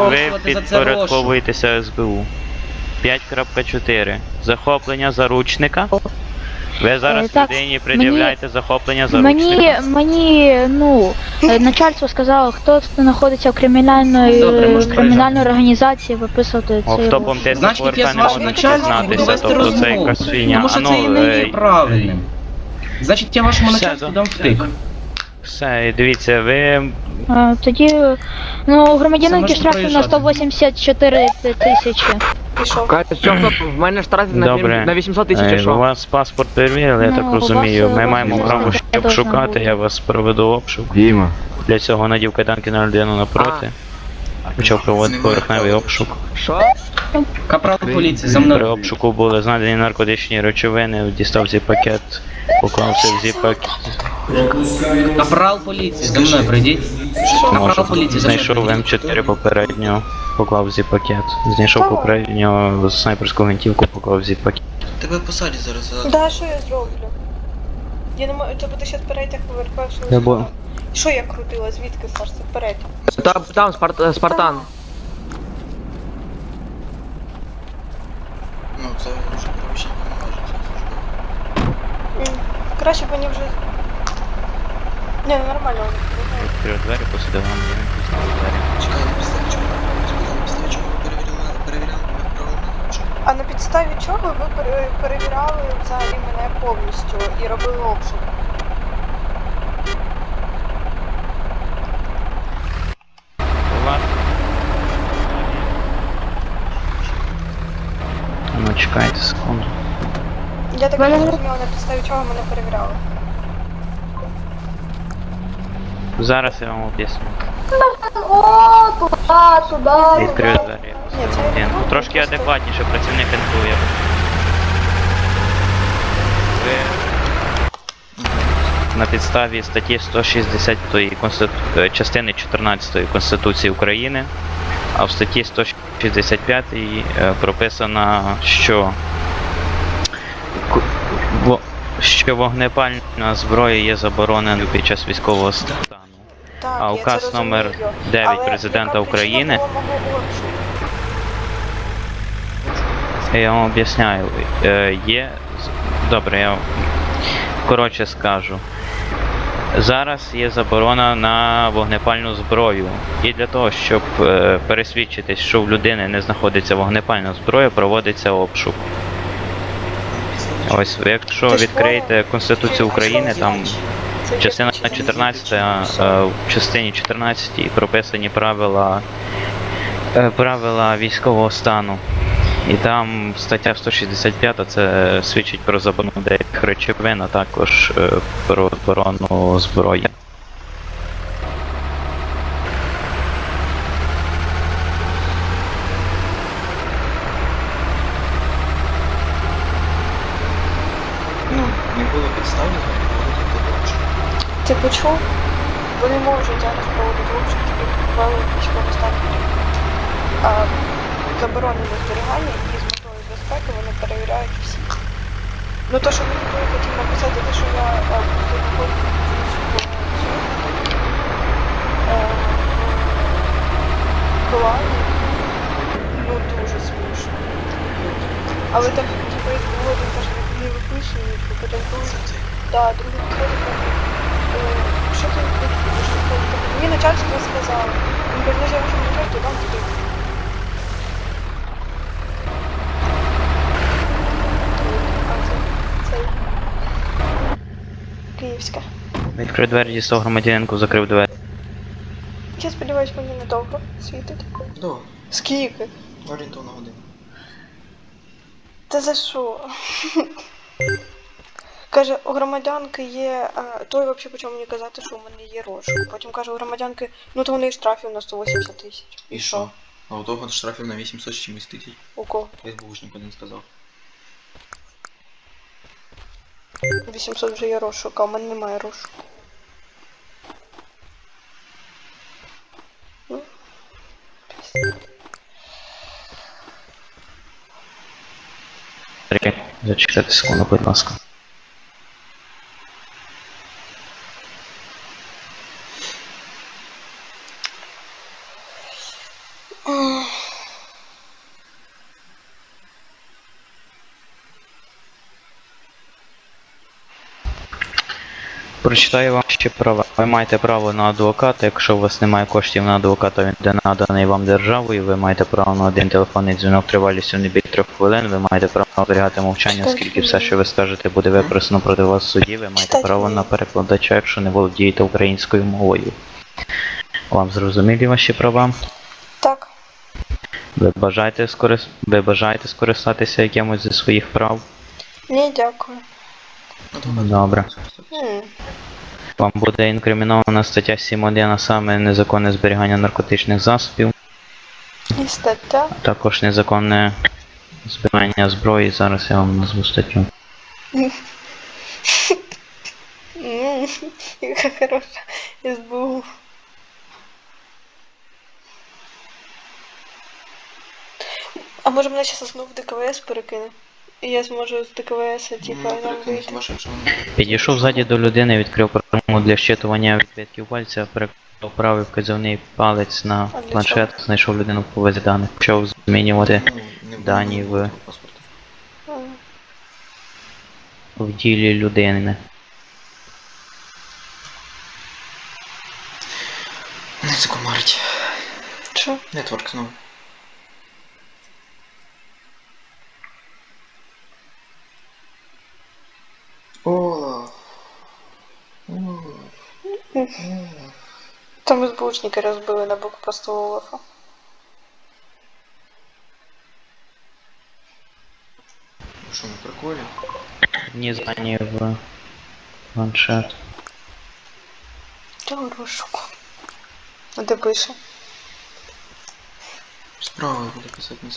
ви за це підпорядковуєтеся СБУ. 5.4. Захоплення заручника. Ви зараз Е, так, людині пред'являєте захоплення заручника. Мені, мені, ну, е, начальство сказало, хто знаходиться в кримінальної, Добре, можете кримінальній організації виписувати О, цей хто рух. помте Значить, я з не вашим може начальством буду дізнатися, вести тобто це розмову. якась фігня. Тому що А це ну, і не є е, правильним. Значить, я вашому Все, начальству да. дам втик. Все, і дивіться, ви Е, Тоді, ну, громадянинки штрафів на проїжджати. 184 тисячі. Пішов. Кажуть, що в мене штрафів на, Добре. на 800 тисяч, е, у що? вас паспорт перевірили, я Ну, так у розумію. вас, Ми е, маємо вас право не щоб должно шукати, бути. я вас проведу обшук. Діма. Для цього надів кайданки на людину напроти. Почав проводити поверхневий обшук. Що? Капрал поліції, за При мною. обшуку були знайдені наркотичні речовини, дістав зі-пакет, поклався в зі-пакет. Капрал поліції, за мною прийдіть. Капрал Може, поліції, знайшов прийдіть. М4 попередньо, поклав в зі-пакет. Знайшов попередньо снайперську гвинтівку, поклав в зі-пакет. Тебе посадять зараз за Да, що я зроблю? Я не можу, тобто ти зараз перетяг поверх що Я бо- Що я крутила? Звідки це перетяг? Там, там Спарт, Спартан. ну це вже перевищення повноважень. Краще б мені вже. Ні, ну нормально. воно. Відкрив двері, посидив на мене, пізнав двері. Чекай, на чого? Ви перевіряли перевіряли моє право на? А на підставі чого ви пере- перевіряли взагалі мене повністю і робили обшук? Ладно. Ну, чекайте секунду. Я так і не зрозуміла, на підставі чого мене перевіряли. Зараз я вам об'ясню. О, туди, туди. Відкрию двері. Ну, трошки адекватніше працівник я. Ви на підставі статті 160 Конститу... е, частини 14 Конституції України, а в статті 165 е, прописано, що що вогнепальна зброя є забороненою під час військового стану. Так, А указ номер розумію. 9 Але президента України? Я вам об'ясняю. Е, Є. Добре, я коротше скажу. Зараз є заборона на вогнепальну зброю. І для того, щоб е, пересвідчитись, що в людини не знаходиться вогнепальна зброя, проводиться обшук. Ось, якщо відкриєте Конституцію України, там частина 14, е, в частині 14 прописані правила, е, правила військового стану. І там стаття 165 це свідчить про заборону деяких речовин, а також е, про заборону зброї. Ну, не було підстав проводити тебе обшук. Ти почув? Вони можуть зараз проводити обшук, тільки ввели військовий стан. А зберігання і з метою безпеки вони перевіряють всі. Ну то, що мені було хотів написати, те, що я в цьому е, в плані, ну дуже смішно. Але так, типу, як було, він каже, не виписують, потім ти. Да, другий «Е, що ти Мені начальство сказало. Він каже, «Ну, я вже начальство, дам це Київська. Відкрив двері, дістав громадянинку, закрив двері. Я сподіваюсь, мені недовго світить. До, Скільки? орієнтовно годину. Та за що? Каже, у громадянки є. А, той взагалі почав мені казати, що у мене є розшук. Потім каже, у громадянки, ну то вони і штрафів на 180 тисяч. І що? А у того штрафів на 800 з чимось тисяч. У кого? СБУшник один сказав. 800 вже є розшук, а у мене немає розшуку. Ну. Зачекайте секунду, будь ласка. Прочитаю вам ще права. Ви маєте право на адвоката. Якщо у вас немає коштів на адвоката, він буде наданий вам державою. Ви маєте право на один телефонний дзвінок тривалістю не більше трьох хвилин. Ви маєте право зберігати мовчання, оскільки все, що ви скажете, буде використано проти вас в суді. Ви маєте право на перекладача, якщо не володієте українською мовою. Вам зрозумілі ваші права? Так. Ви бажаєте скорис... ви бажаєте скористатися якимось зі своїх прав? Ні, дякую. Добре. Вам буде інкримінована стаття 7.1, а саме незаконне зберігання наркотичних засобів, І стаття. а також незаконне зберігання зброї. Зараз я вам назву статтю. Яка хороша СБУ. А може мене зараз знову в ДКВС перекине? Я зможу з ДКВС, типа, вийти. воно Підійшов ззаді до людини, відкрив програму для щитування відбитків пальця, переклав правий вказівний палець на А для планшет, знайшов людину по базі даних, почав змінювати Ну, дані в- в ділі людини. Не закомарить. Що? Нетворк знову. О. О. Там СБУшники розбили на блокпосту Олафа. Що на приколі? Ні дані в планшет. Та розшуку. А де пише? Справа буде писати не